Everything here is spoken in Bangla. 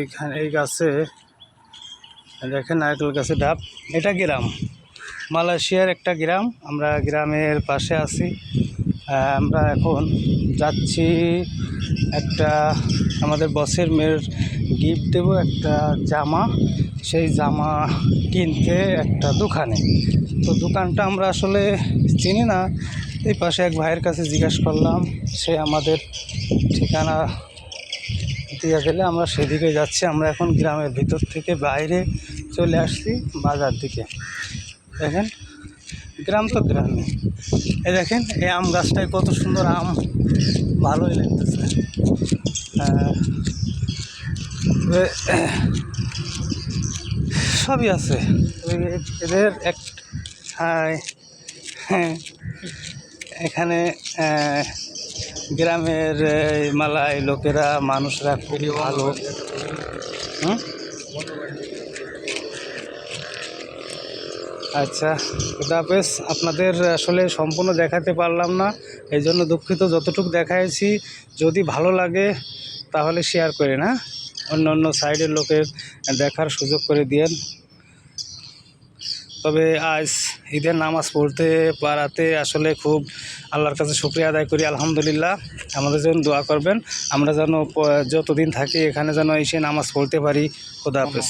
এইখানে এই গাছে, দেখেন নারকেল গাছে ডাব। এটা গ্রাম, মালয়েশিয়ার একটা গ্রাম। আমরা গ্রামের পাশে আছি। আমরা এখন যাচ্ছি একটা আমাদের বসের মেয়ের গিফট দেবো, একটা জামা। সেই জামা কিনতে একটা দোকানে। তো দোকানটা আমরা আসলে চিনি না। এই পাশে এক ভাইয়ের কাছে জিজ্ঞাসা করলাম, সে আমাদের ঠিকানা দিয়ে গেলে আমরা সেদিকে যাচ্ছি। আমরা এখন গ্রামের ভিতর থেকে বাইরে চলে আসছি বাজার দিকে। দেখেন গ্রাম তো গ্রামে। এ দেখেন এই আম গাছটায় কত সুন্দর আম। ভালোই লাগতেছে। সবই আছে। এদের এক হ্যাঁ, এখানে গ্রামের মালায় লোকেরা, মানুষরা খুবই ভালো। আচ্ছা খুদাহাফেজ আপনাদের আসলে সম্পূর্ণ দেখাতে পারলাম না। এই জন্য দুঃখিত, যতটুকু দেখাইছি, যদি ভালো লাগে, তাহলে শেয়ার করেন হ্যাঁ? অন্য অন্য সাইডের লোকের দেখার সুযোগ করে দিয়েন। তবে আজ ঈদের নামাজ পড়তে পারাতে আসলে খুব আল্লাহর কাছে শুক্রিয়া আদায় করি, আলহামদুলিল্লাহ। আমাদের জন্য দোয়া করবেন। আমরা যেন যতদিন থাকি এখানে যেন এসে নামাজ পড়তে পারি। খোদা হাফেজ।